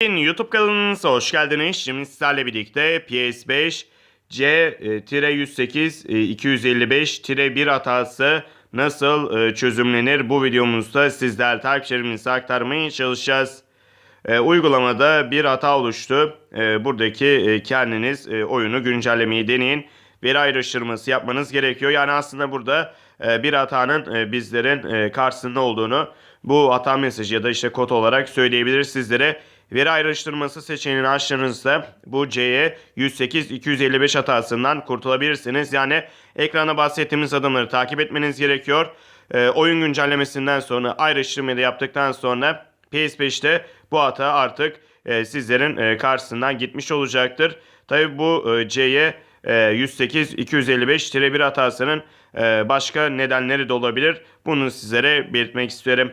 YouTube kanalınıza hoş geldiniz. Şimdi sizlerle birlikte PS5 C-108 255-1 hatası nasıl e, çözümlenir bu videomuzda sizler takipçilerimize aktarmaya çalışacağız. E, uygulamada bir hata oluştu. E, buradaki e, kendiniz e, oyunu güncellemeyi deneyin. Veri ayrıştırması yapmanız gerekiyor. Yani aslında burada e, bir hatanın e, bizlerin e, karşısında olduğunu bu hata mesajı ya da işte kod olarak söyleyebilir sizlere. Veri ayrıştırması seçeneğini açtığınızda bu C'ye 108 255 hatasından kurtulabilirsiniz. Yani ekrana bahsettiğimiz adımları takip etmeniz gerekiyor. E, oyun güncellemesinden sonra ayrıştırmayı da yaptıktan sonra PS5'te bu hata artık e, sizlerin e, karşısından gitmiş olacaktır. Tabi bu e, C'ye e, 108 255-1 hatasının e, başka nedenleri de olabilir. Bunu sizlere belirtmek isterim.